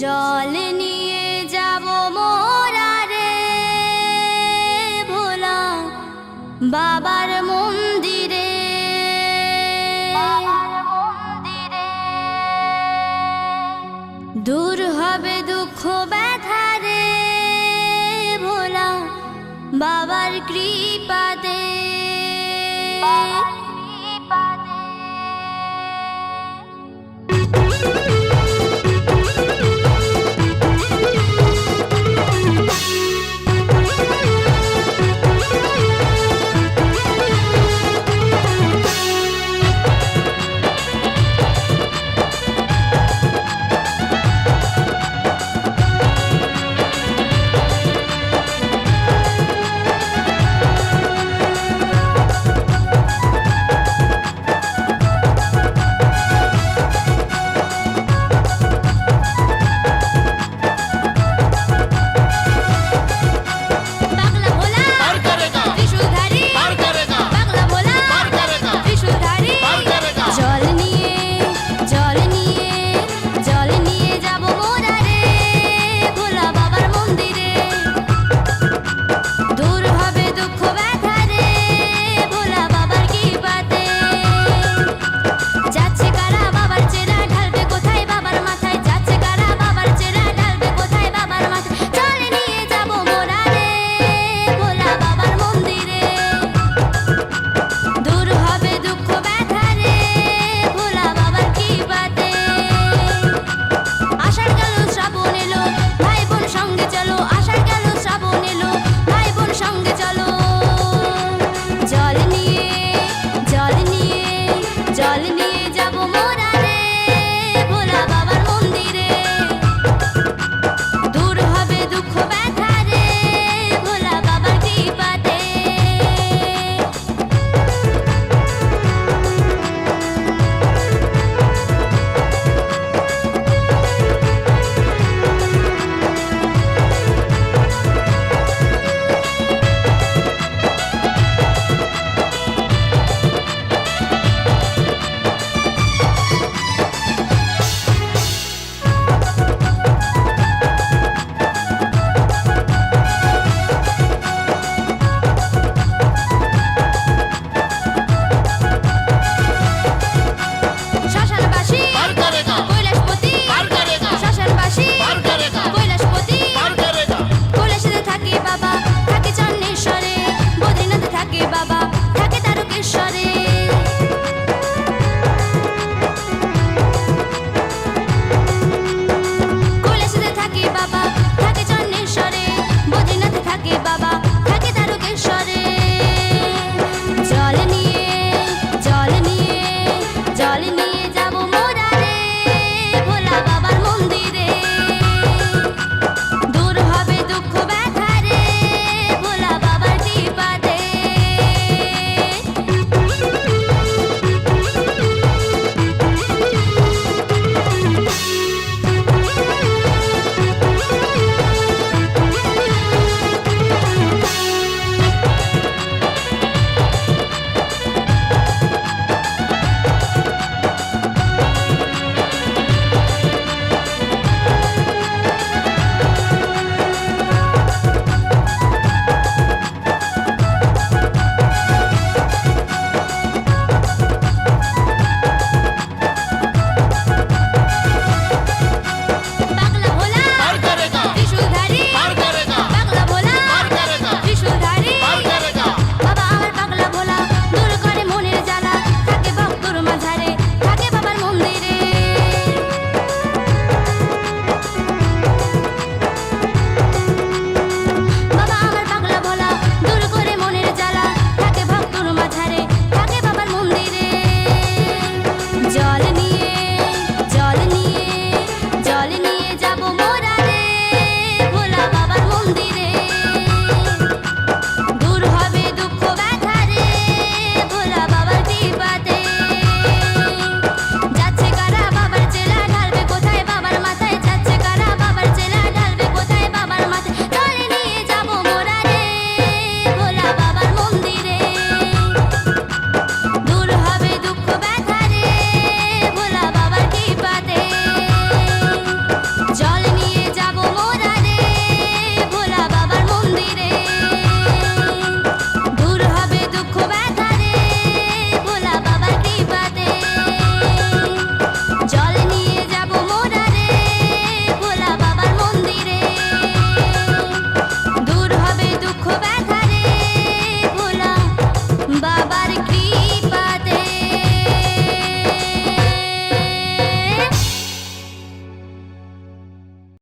জল নিয়ে যাব মোরা রে ভোলা বাবার মন্দিরে। দূর হবে দুঃখ ব্যথা রে ভোলা বাবার কৃপাতে।